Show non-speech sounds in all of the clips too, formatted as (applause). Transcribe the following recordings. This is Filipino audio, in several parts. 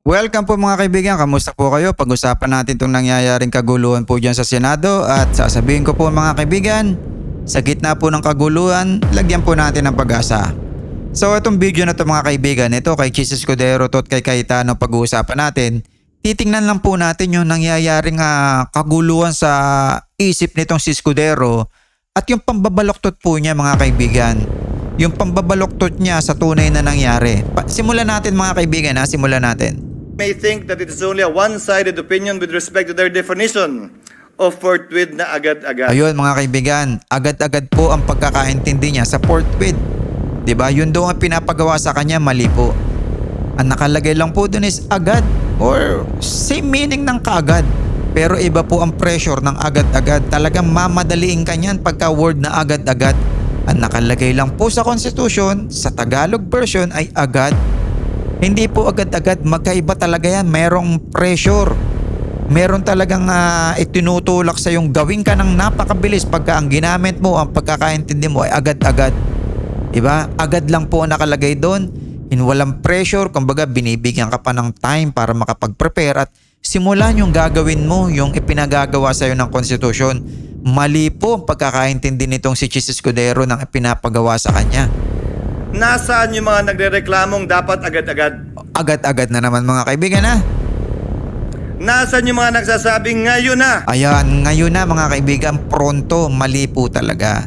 Welcome po mga kaibigan, kamusta po kayo? Pag-usapan natin itong nangyayaring kaguluhan po dyan sa Senado at sasabihin ko po mga kaibigan, sa gitna po ng kaguluhan, lagyan po natin ng pag-asa. So itong video na to mga kaibigan, ito kay Chis Escudero to at kay Cayetano pag-uusapan natin, titingnan lang po natin yung nangyayaring ah, kaguluhan sa isip nitong si Escudero at yung pambabaloktot po niya mga kaibigan. Yung pambabaloktot niya sa tunay na nangyari. Simulan natin mga kaibigan ha, simulan natin. May think that it is only a one-sided opinion with respect to their definition of forthwith na agad-agad. Ayun mga kaibigan, agad-agad po ang pagkakaintindi niya sa forthwith. ba? Yun daw ang pinapagawa sa kanya, mali po. Ang nakalagay lang po dun is agad or same meaning ng kaagad. Pero iba po ang pressure ng agad-agad. Talagang mamadaliin ka niyan pagka word na agad-agad. Ang nakalagay lang po sa Constitution, sa Tagalog version ay agad. Hindi po agad-agad, magkaiba talaga yan. Merong pressure. Meron talagang ah, itinutulak sa yung gawin ka ng napakabilis pagka ang ginamit mo, ang pagkakaintindi mo ay agad-agad. Diba? Agad lang po nakalagay doon. In walang pressure, kumbaga binibigyan ka pa ng time para makapag-prepare at simulan yung gagawin mo, yung ipinagagawa sa'yo ng konstitusyon. Mali po ang pagkakaintindi nitong si Chis Escudero ng ipinapagawa sa kanya. Nasaan yung mga nagre-reklamong dapat agad-agad? Agad-agad na naman mga kaibigan ha. Nasaan yung mga nagsasabing ngayon na? Ayan, ngayon na mga kaibigan, pronto, mali po talaga.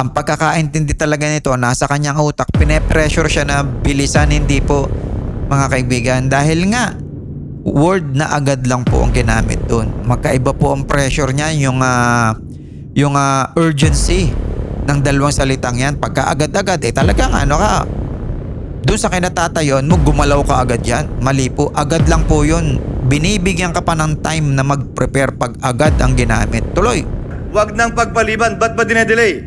Ang pagkakaintindi talaga nito, nasa kanyang utak, pine-pressure siya na bilisan, hindi po mga kaibigan. Dahil nga, word na agad lang po ang ginamit doon. Magkaiba po ang pressure niya, yung, ah, yung ah, urgency ng dalawang salitang yan. Pagka agad-agad, eh talagang ano ka, doon sa kinatatayon mo, gumalaw ka agad yan. Mali po. Agad lang po yun. Binibigyan ka pa ng time na mag-prepare pag agad ang ginamit. Tuloy. Huwag nang pagpaliban, ba't ba dinedelay?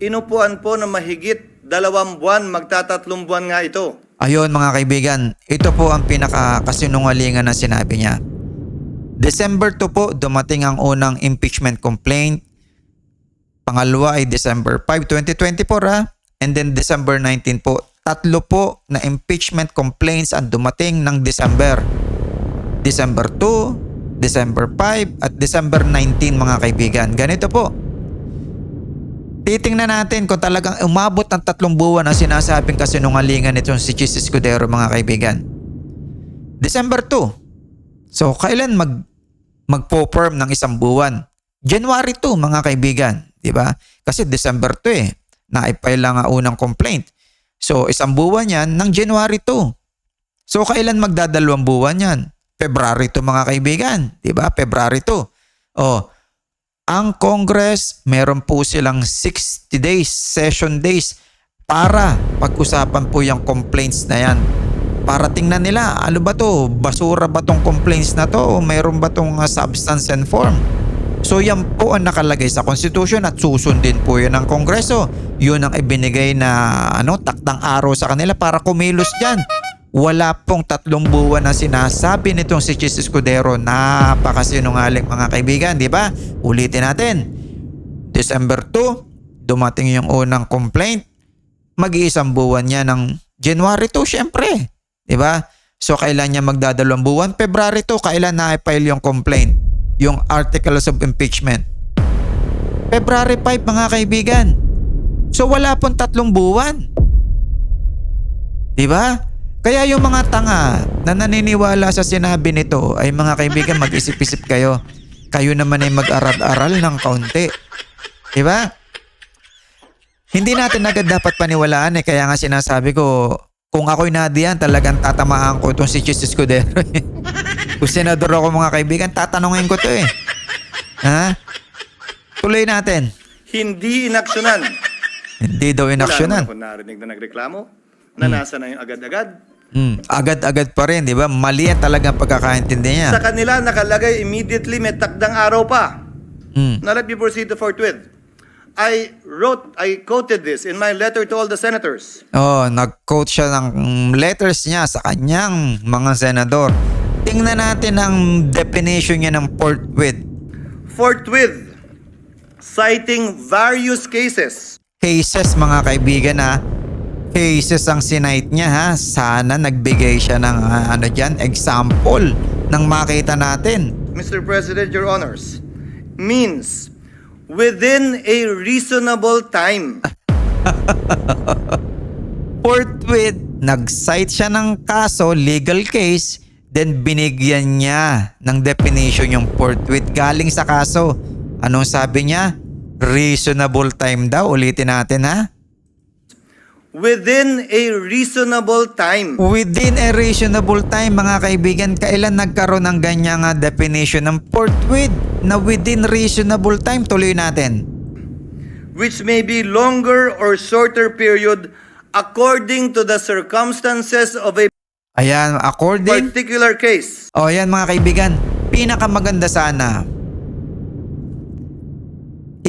Inupuan po na mahigit dalawang buwan, magtatatlong buwan nga ito. Ayun mga kaibigan, ito po ang pinaka-kasinungalingan na sinabi niya. December 2 po, dumating ang unang impeachment complaint. Pangalawa ay December 5, 2024 ha. And then December 19 po. Tatlo po na impeachment complaints ang dumating ng December. December 2, December 5 at December 19 mga kaibigan. Ganito po. Titingnan natin kung talagang umabot ng tatlong buwan ang sinasabing kasinungalingan nitong si Chis Escudero mga kaibigan. December 2. So kailan mag magpo-firm ng isang buwan? January 2 mga kaibigan, di ba? Kasi December 2 eh. Naipay lang ang unang complaint. So isang buwan yan ng January 2. So kailan magdadalawang buwan yan? February 2 mga kaibigan, di ba? February 2. Oh, ang Congress, meron po silang 60 days, session days para pag-usapan po yung complaints na yan. Para tingnan nila, ano ba to? Basura ba tong complaints na to? O mayroon ba tong uh, substance and form? So yan po ang nakalagay sa Constitution at susundin po yun ng Kongreso. Yun ang ibinigay na ano, taktang araw sa kanila para kumilos dyan. Wala pong tatlong buwan na sinasabi nitong si Chis Escudero. Napakasinungaling mga kaibigan, di ba? Ulitin natin. December 2, dumating yung unang complaint. Mag-iisang buwan niya ng January 2, syempre. Di ba? So, kailan niya magdadalawang buwan? February 2, kailan na-file yung complaint? Yung articles of impeachment. February 5, mga kaibigan. So, wala pong tatlong buwan. Di ba? Kaya yung mga tanga na naniniwala sa sinabi nito ay mga kaibigan mag-isip-isip kayo. Kayo naman ay mag-aral-aral ng kaunti. Di ba? Hindi natin agad dapat paniwalaan eh. Kaya nga sinasabi ko, kung ako'y nadiyan, talagang tatamaan ko itong si Chis Escudero. (laughs) kung senador ako mga kaibigan, tatanungin ko to eh. Ha? Tuloy natin. Hindi inaksyonan. Hindi daw Wala inaksyonan. naman ako narinig na nagreklamo na nasa na yung agad-agad. Hmm, agad-agad pa rin, di ba? Mali yan talaga ang pagkakaintindi niya. Sa kanila nakalagay immediately may takdang araw pa. Hmm. Now let me proceed to forthwith. I wrote, I quoted this in my letter to all the senators. Oh, nag-quote siya ng letters niya sa kanyang mga senador. Tingnan natin ang definition niya ng forthwith. Forthwith, citing various cases Cases mga kaibigan ha. cases ang sinight niya ha. Sana nagbigay siya ng ah, ano dyan, example ng makita natin. Mr. President, Your Honors, means within a reasonable time. (laughs) Forthwith, nag-cite siya ng kaso, legal case, then binigyan niya ng definition yung forthwith galing sa kaso. Anong sabi niya? Reasonable time daw. Ulitin natin ha. Within a reasonable time. Within a reasonable time, mga kaibigan, kailan nagkaroon ng ganyang ah, definition ng forthwith na within reasonable time? Tuloy natin. which may be longer or shorter period according to the circumstances of a Ayan, according... particular case. O yan mga kaibigan, pinakamaganda sana.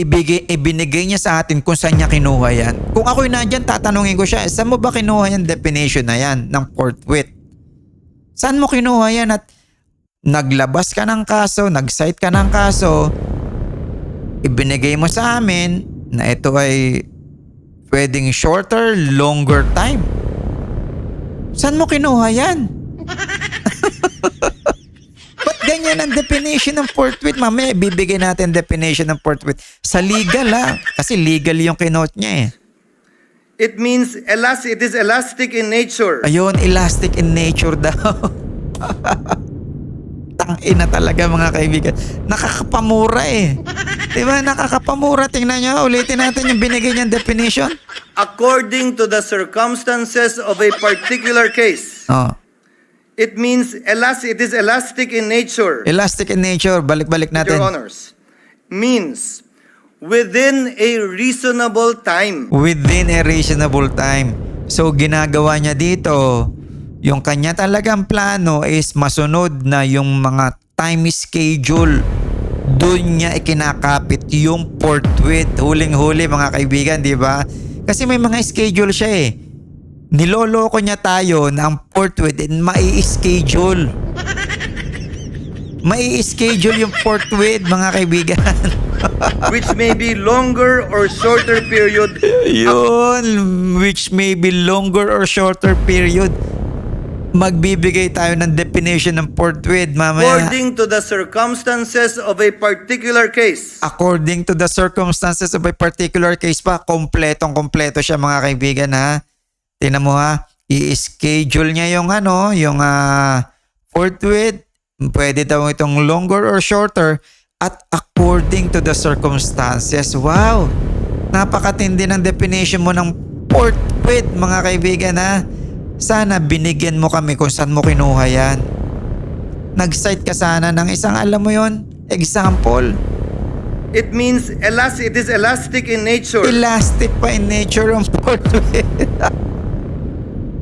Ibigay, ibinigay niya sa atin kung saan niya kinuha yan. Kung ako'y nandyan, tatanungin ko siya, saan mo ba kinuha yan definition na yan ng forthwith? Saan mo kinuha yan at naglabas ka ng kaso, nag-cite ka ng kaso, ibinigay mo sa amin na ito ay pwedeng shorter, longer time. Saan mo kinuha yan? (laughs) Ganyan ang definition ng forthwith? Mamaya bibigyan natin definition ng forthwith. Sa legal ha. Kasi legal yung kinote niya eh. It means elas it is elastic in nature. Ayun, elastic in nature daw. (laughs) Tangina talaga mga kaibigan. Nakakapamura eh. Di ba? Nakakapamura. Tingnan nyo. Ulitin natin yung binigay niyang definition. According to the circumstances of a particular case. Oh. It means elas it is elastic in nature. Elastic in nature. Balik-balik natin. Your Honors. Means within a reasonable time. within a reasonable time. So ginagawa niya dito, yung kanya talagang plano is masunod na yung mga time schedule. Doon niya ikinakapit yung forthwith. Huling-huli mga kaibigan, di ba? Kasi may mga schedule siya eh. Niloloko niya tayo na ang forthwith and mai-schedule. Mai-schedule yung forthwith mga kaibigan. (laughs) which may be longer or shorter period Yun, which may be longer or shorter period. Magbibigay tayo ng definition ng forthwith mamaya. according to the circumstances of a particular case. According to the circumstances of a particular case pa, kompletong kompleto siya mga kaibigan ha. Tingnan mo ha, i-schedule niya yung ano, yung ah, forthwith. Pwede daw itong longer or shorter at according to the circumstances. Wow! Napakatindi ng definition mo ng forthwith mga kaibigan ha. Sana binigyan mo kami kung saan mo kinuha yan. Nag-cite ka sana ng isang alam mo yon example. It means elas it is elastic in nature. Elastic pa in nature ang (laughs) forthwith.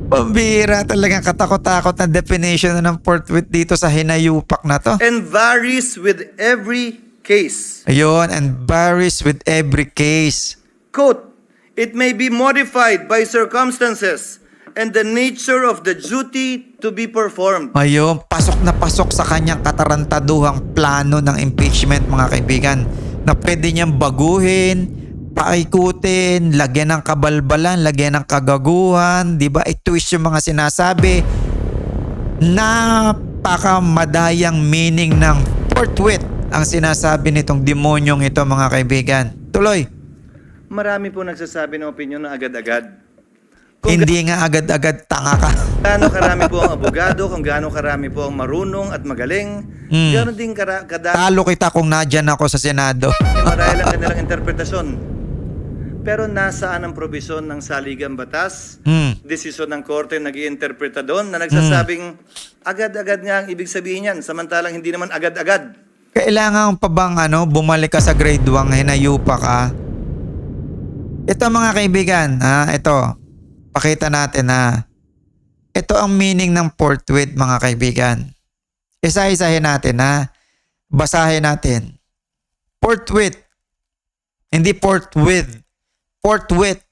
Pambira talagang katakot-takot na definition na ng forthwith dito sa hinayupak na to. and varies with every case. Ayun, and varies with every case. Quote, it may be modified by circumstances and the nature of the duty to be performed. Ayun, pasok na pasok sa kanyang katarantaduhang plano ng impeachment mga kaibigan na pwede niyang baguhin, paikutin, lagyan ng kabalbalan, lagyan ng kagaguhan, di ba? I-twist yung mga sinasabi. Napakamadayang meaning ng forthwith ang sinasabi nitong demonyong ito mga kaibigan. Tuloy, Marami po nagsasabi ng opinion na agad-agad. Kung hindi nga agad-agad tanga ka. gaano karami po ang abogado, kung gaano karami po ang marunong at magaling, Mm. ganoon din kadami Talo kita kung nadyan ako sa Senado. marahil ang kanilang interpretasyon. Pero nasaan ang probisyon ng saligang batas, Hmm. desisyon ng korte nag iinterpreta doon na nagsasabing agad-agad nga ang ibig sabihin yan, samantalang hindi naman agad-agad. Kailangan pa bang ano, bumalik ka sa grade 1, hinayupa ka? Ito mga kaibigan, ha, ito. Pakita natin ha. Ito ang meaning ng forthwith mga kaibigan. Isa-isahin natin ha. Basahin natin. Forthwith. Hindi forthwith. Forthwith.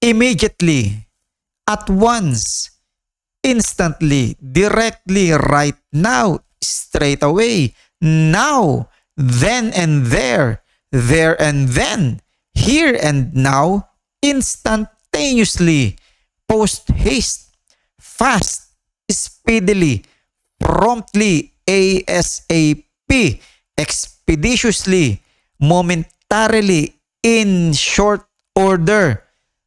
Immediately. At once. Instantly. Directly. Right now. Straight away. Now. Then and there. There and then. Here and now. simultaneously, post haste, fast, speedily, promptly, ASAP, expeditiously, momentarily, in short order,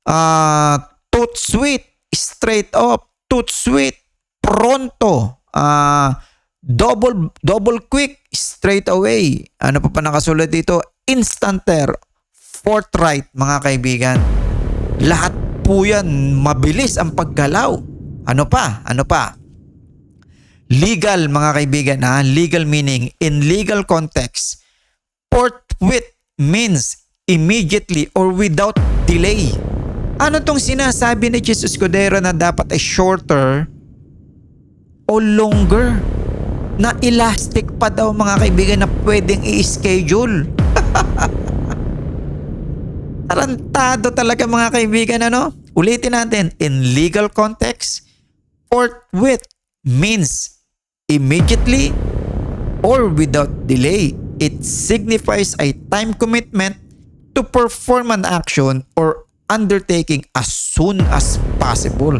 uh, toot sweet, straight up, toot sweet, pronto, uh, double double quick, straight away. Ano pa pa nakasulat dito? Instanter, forthright, mga kaibigan. Lahat po yan, mabilis ang paggalaw. Ano pa? Ano pa? Legal, mga kaibigan, ha? Legal meaning, in legal context, forthwith means immediately or without delay. Ano tong sinasabi ni Jesus Cordero na dapat ay shorter o longer? Na elastic pa daw mga kaibigan na pwedeng i-schedule. (laughs) Tarantado talaga mga kaibigan ano? Ulitin natin, in legal context, forthwith means immediately or without delay. It signifies a time commitment to perform an action or undertaking as soon as possible,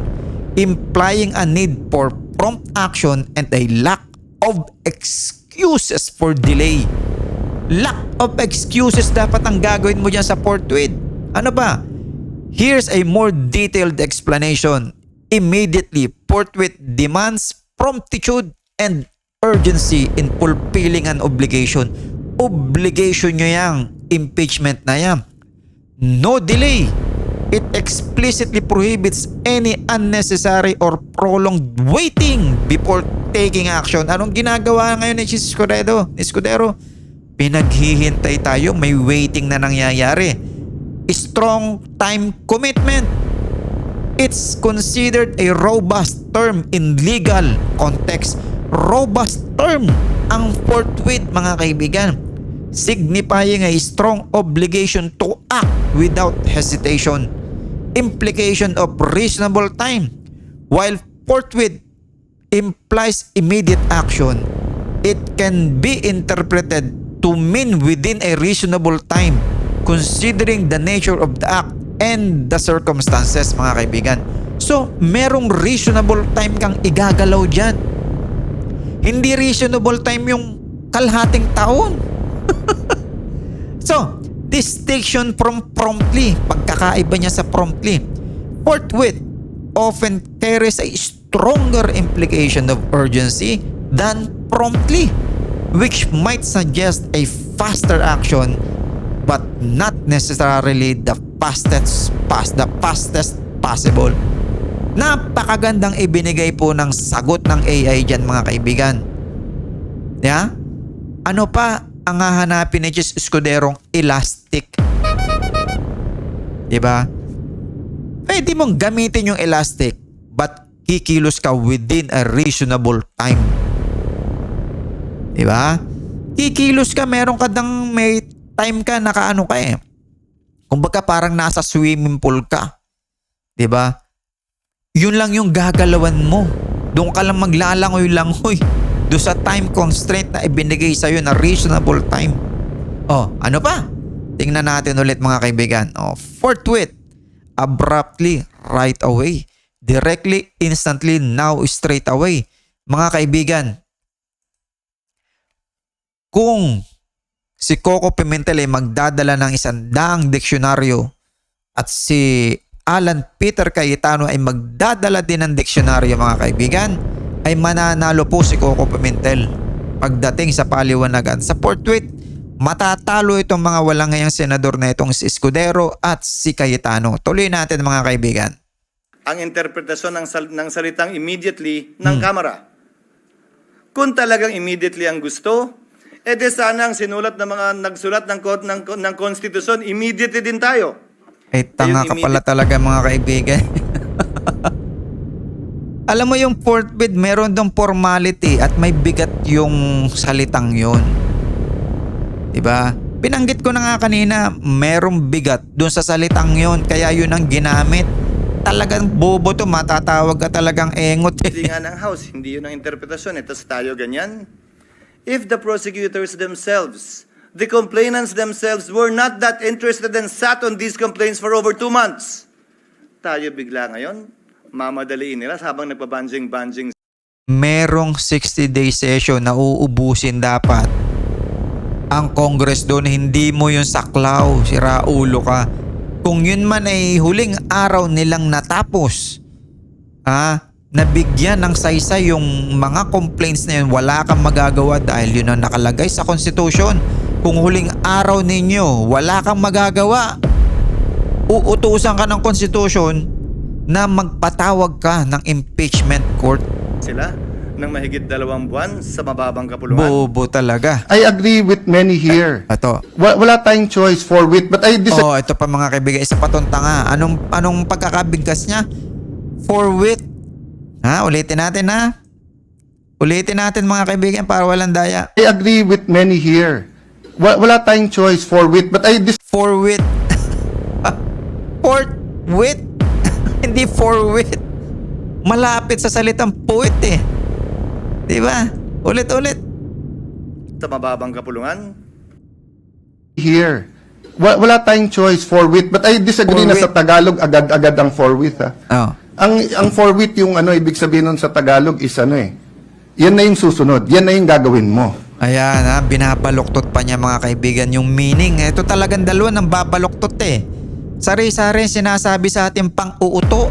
implying a need for prompt action and a lack of excuses for delay. Lack of excuses dapat ang gagawin mo dyan sa forthwith. Ano ba? Here's a more detailed explanation. Immediately, forthwith demands promptitude and urgency in fulfilling an obligation. Obligation nyo yang impeachment na yan. No delay. It explicitly prohibits any unnecessary or prolonged waiting before taking action. Anong ginagawa ngayon ni si Escudero? Escudero, pinaghihintay tayo, may waiting na nangyayari. Strong time commitment. It's considered a robust term in legal context. Robust term ang forthwith mga kaibigan. Signifying a strong obligation to act without hesitation. Implication of reasonable time. While forthwith implies immediate action, it can be interpreted to mean within a reasonable time considering the nature of the act and the circumstances mga kaibigan. So, merong reasonable time kang igagalaw dyan. Hindi reasonable time yung kalhating taon. So, distinction from promptly, pagkakaiba niya sa promptly. Forthwith often carries a stronger implication of urgency than promptly, which might suggest a faster action but not necessarily the fastest pas the fastest possible. Napakagandang ibinigay po ng sagot ng AI dyan mga kaibigan. Yeah? Ano pa ang hahanapin ni Jess Escuderong elastic? Diba? Pwede mong gamitin yung elastic but kikilos ka within a reasonable time. Diba? Kikilos ka, meron ka dang may time ka, nakaano ka eh. Kumbaga parang nasa swimming pool ka. 'Di ba? Yun lang yung gagalawan mo. Doon ka lang maglalangoy-langoy. Doon sa time constraint na ibinigay sa'yo na reasonable time. Oh, ano pa? Tingnan natin ulit mga kaibigan. Oh, forthwith, abruptly, right away, directly, instantly, now, straight away. Mga kaibigan, kung si Coco Pimentel ay magdadala ng isang daang diksyonaryo at si Alan Peter Cayetano ay magdadala din ng diksyonaryo mga kaibigan, ay mananalo po si Coco Pimentel pagdating sa paliwanagan. Sa forthwith, matatalo itong mga walang ngayang senador na itong si Escudero at si Cayetano. Tuloy natin mga kaibigan. ang interpretasyon ng, sal- ng salitang immediately ng Kamara. Kung talagang immediately ang gusto, de sana ang sinulat ng mga nagsulat ng, ng, ng konstitusyon, immediately din tayo. Ay, tanga ka pala talaga mga kaibigan. (laughs) Alam mo yung fourth bid, meron dong formality at may bigat yung salitang yon. Diba? Binanggit ko na nga kanina, merong bigat dun sa salitang yon kaya yun ang ginamit. Talagang bobo to, matatawag ka talagang engot. Hindi nga ng House, hindi yun ang interpretasyon. Ito tayo ganyan. If the prosecutors themselves, the complainants themselves were not that interested and sat on these complaints for over two months, tayo bigla ngayon, mamadaliin nila habang nagpabanjing-banjing merong 60-day session na uubusin dapat. Ang Congress doon, hindi mo yung saklaw, si Raulo ka. Kung yun man ay huling araw nilang natapos, ah, nabigyan ng saysay yung mga complaints na yun, wala kang magagawa dahil yun ang nakalagay sa Constitution. Kung huling araw ninyo, wala kang magagawa, uutusan ka ng Constitution na magpatawag ka ng impeachment court sila ng mahigit dalawang buwan sa mababang kapulungan. Bobo talaga. I agree with many here. Ito. Wa- Wala tayong choice for wit, but I disagree. Oh, ito pa mga kaibigan, isa pa tong tanga. Anong anong pagkakabigkas niya? For wit. Ha, ulitin natin ha. Ulitin natin mga kaibigan para walang daya. I agree with many here. Wa- Wala tayong choice for wit, but I disagree. For wit. (laughs) Port wit. Hindi for wit. Malapit sa salitang poet eh. 'Di ba? Ulit-ulit. Sa mababang kapulungan. here. Wa- Wala tayong choice for wit, but I disagree na sa. Tagalog agad-agad ang for wit ha. Oh. Ang ang for wit yung ano ibig sabihin nun sa Tagalog is ano eh. Yan na yung susunod. Yan na yung gagawin mo. Ayan ha, binabaluktot pa niya mga kaibigan yung meaning. Ito talagang dalawa ng babaluktot eh. Sari-sari sinasabi sa ating pang-uuto.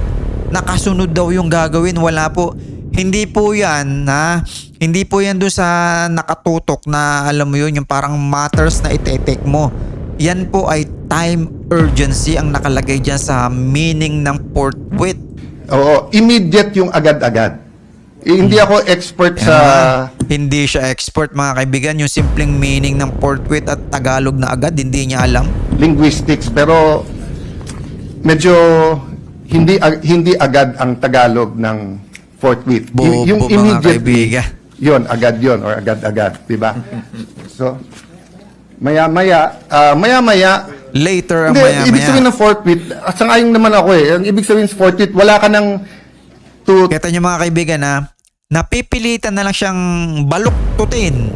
Nakasunod daw yung gagawin. Wala po. Hindi po yan ha. Hindi po yan doon sa nakatutok na alam mo yun, yung parang matters na itetek mo. Yan po ay time urgency ang nakalagay dyan sa meaning ng forthwith. Oo, immediate yung agad-agad. Eh, hindi ako expert sa Ah, hindi siya expert mga kaibigan. Yung simpleng meaning ng forthwith at Tagalog na agad, hindi niya alam. linguistics pero medyo hindi ag- hindi agad ang Tagalog ng forthwith. Bobo, yung mga immediate kaibigan. Yon, agad yon or agad-agad, 'di ba? so maya-maya, ah, maya-maya Later ang hindi, maya ibig sabihin ng forthwith, at sangayon naman ako eh. Ang ibig sabihin sa forthwith, wala ka nang to Kita niyo mga kaibigan ha, napipilitan na lang siyang baluktutin.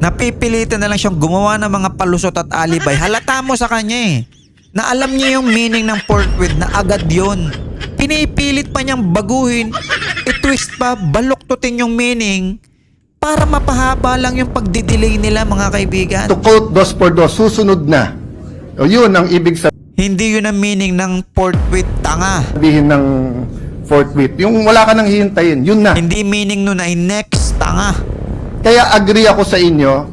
Napipilitan na lang siyang gumawa ng mga palusot at alibay. Halata mo sa kanya eh. Na alam niya yung meaning ng forthwith na agad yon. Pinipilit pa niyang baguhin, i-twist pa, baluktutin yung meaning para mapahaba lang yung pagdidelay nila mga kaibigan. to quote dos por dos, susunod na. O yun ang ibig Hindi yun ang meaning ng forthwith tanga. sabihin ng forthwith. Yung wala ka nang hihintayin, yun na. Hindi meaning nun ay next tanga. Kaya agree ako sa inyo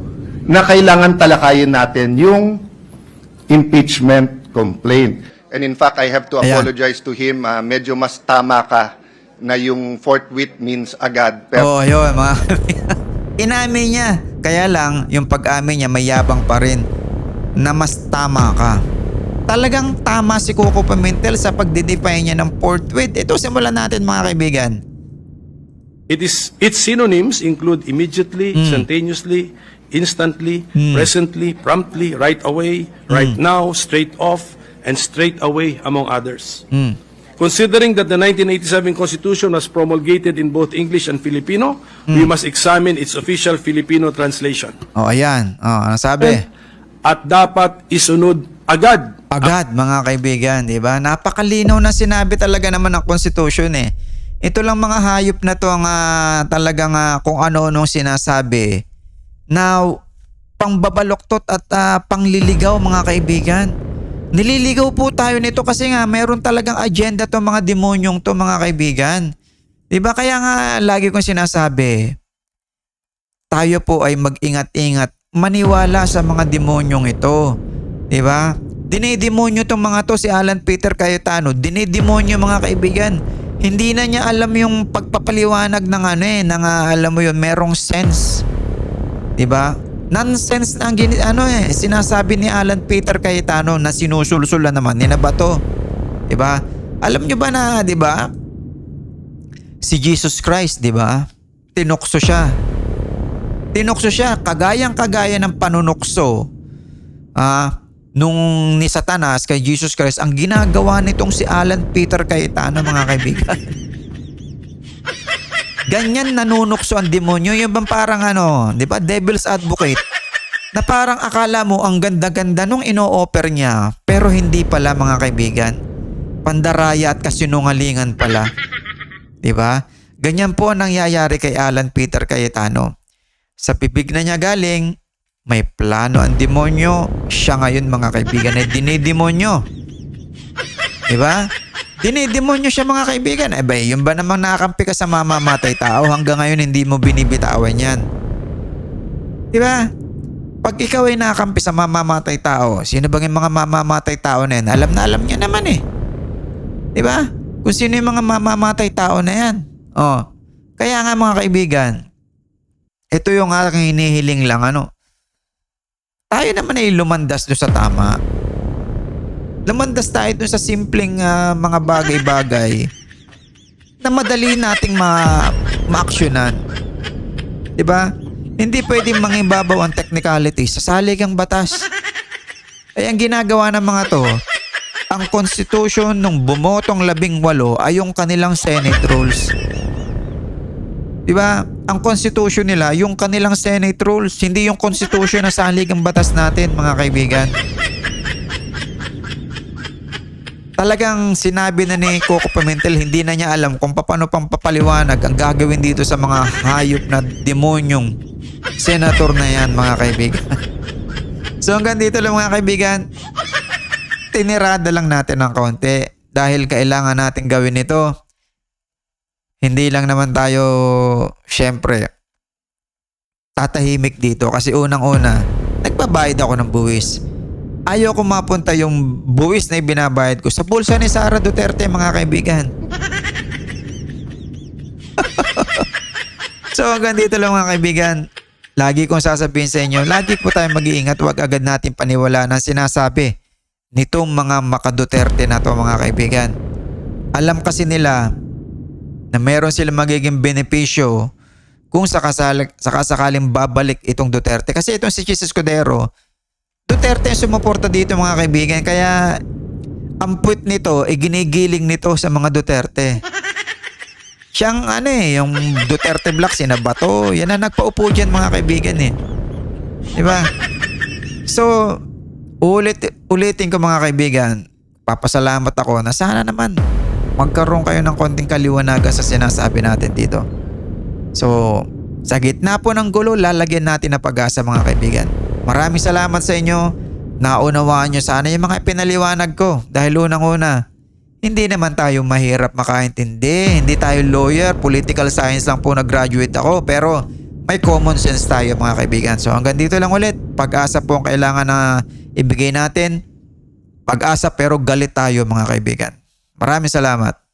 na kailangan talakayin natin yung impeachment complaint. And in fact, I have to Ayan. apologize to him. Ah, medyo mas tama ka na yung forthwith means agad. Oo, Pero yun mga. (laughs) Inamin niya. Kaya lang, yung pag-amin niya may yabang pa rin na mas tama ka. Talagang tama si Coco Pimentel sa pagdedefine niya ng forthwith. Ito simulan natin mga kaibigan. It is its synonyms include immediately, instantaneously, instantly, presently, promptly, right away, right now, straight off, and straight away, among others. Considering that the 1987 Constitution was promulgated in both English and Filipino, we must examine its official Filipino translation. O ayan, o, ano sabi? At dapat isunod agad Agad mga kaibigan, di ba? Napakalinaw na sinabi talaga naman ng Constitution eh. Ito lang mga hayop na to ang ah, talagang ah, kung ano-anong sinasabi. Now, pangbabaloktot at ah, pangliligaw mga kaibigan. Nililigaw po tayo nito kasi nga meron talagang agenda to mga demonyong to mga kaibigan. 'Di ba kaya nga lagi kong sinasabi, tayo po ay mag-ingat-ingat, maniwala sa mga demonyong ito. 'Di ba? Dinidemonyo tong mga to si Alan Peter Cayetano. Dinidemonyo mga kaibigan. Hindi na niya alam yung pagpapaliwanag ng ano eh, ng ah, alam mo yun, merong sense. 'Di ba? Nonsense na ang gini, ano eh, sinasabi ni Alan Peter Cayetano na sinusulsulan naman ni na bato. 'Di ba? Alam niyo ba na, 'di ba? Si Jesus Christ, 'di ba? Tinukso siya. Tinukso siya kagayang kagaya ng panunukso. Ah, nung ni Satanas kay Jesus Christ, ang ginagawa nitong si Alan Peter Cayetano mga kaibigan. (laughs) Ganyan nanunukso ang demonyo. Yung bang parang ano, di ba, devil's advocate. Na parang akala mo ang ganda-ganda nung ino-offer niya, pero hindi pala mga kaibigan. pandaraya at kasinungalingan pala. 'Di ba? Ganyan po ang nangyayari kay Alan Peter Cayetano. Sa pibig na niya galing, may plano ang demonyo. Siya ngayon mga kaibigan ay dinidemonyo. Di ba? Dinidemonyo siya mga kaibigan. Eh ba, yun ba namang nakakampi ka sa mamamatay tao hanggang ngayon hindi mo binibitawan yan? Di ba? Pag ikaw ay nakakampi sa mamamatay tao, sino bang yung mga mamamatay tao na yan? Alam na alam niya naman eh. Di ba? Kung sino yung mga mamamatay tao na yan. Oh. Kaya nga mga kaibigan, ito yung aking hinihiling lang ano. Tayo naman ay lumandas doon sa tama. Lumandas tayo doon sa simpleng ah, mga bagay-bagay na madali nating ma ma-actionan. 'Di ba? Hindi pwedeng mangibabaw ang technicality sa saligang batas. Ay ang ginagawa ng mga to, ang constitution ng bumotong labing walo ay yung kanilang Senate rules. Di ba? Ang constitution nila, yung kanilang Senate rules, hindi yung constitution na saligang batas natin, mga kaibigan. Talagang sinabi na ni Coco Pimentel, hindi na niya alam kung paano pang papaliwanag ang gagawin dito sa mga hayop na demonyong senator na yan, mga kaibigan. (laughs) so hanggang dito lang mga kaibigan, tinirada lang natin ng konti dahil kailangan natin gawin ito. Hindi lang naman tayo, syempre, tatahimik dito kasi unang-una, nagbabayad ako ng buwis. Ayaw ko mapunta yung buwis na ibinabayad ko sa bulsa ni Sara Duterte mga kaibigan. (laughs) so hanggang dito lang mga kaibigan. Lagi kong sasabihin sa inyo, lagi po tayo mag-iingat, huwag agad natin paniwala ng sinasabi nitong mga makaduterte na to mga kaibigan. Alam kasi nila na meron silang magiging benepisyo kung sakasal, sakasakaling babalik itong Duterte. Kasi itong si Chis Escudero, Duterte yung sumuporta dito mga kaibigan. Kaya ang puwit nito, ay ginigiling nito sa mga Duterte. Siyang ano eh, yung Duterte Black, sinabato. Yan ang nagpaupo dyan mga kaibigan eh. Di ba? So, ulit, ulitin ko mga kaibigan, papasalamat ako na sana naman magkaroon kayo ng konting kaliwanagan sa sinasabi natin dito. So, sa gitna po ng gulo, lalagyan natin ng pag-asa mga kaibigan. Maraming salamat sa inyo. Naunawaan nyo sana yung mga pinaliwanag ko. Dahil unang-una, hindi naman tayo mahirap makaintindi. Hindi tayo lawyer, political science lang po nag-graduate ako. Pero may common sense tayo mga kaibigan. So hanggang dito lang ulit. Pag-asa po ang kailangan na ibigay natin. Pag-asa pero galit tayo mga kaibigan. Maraming salamat.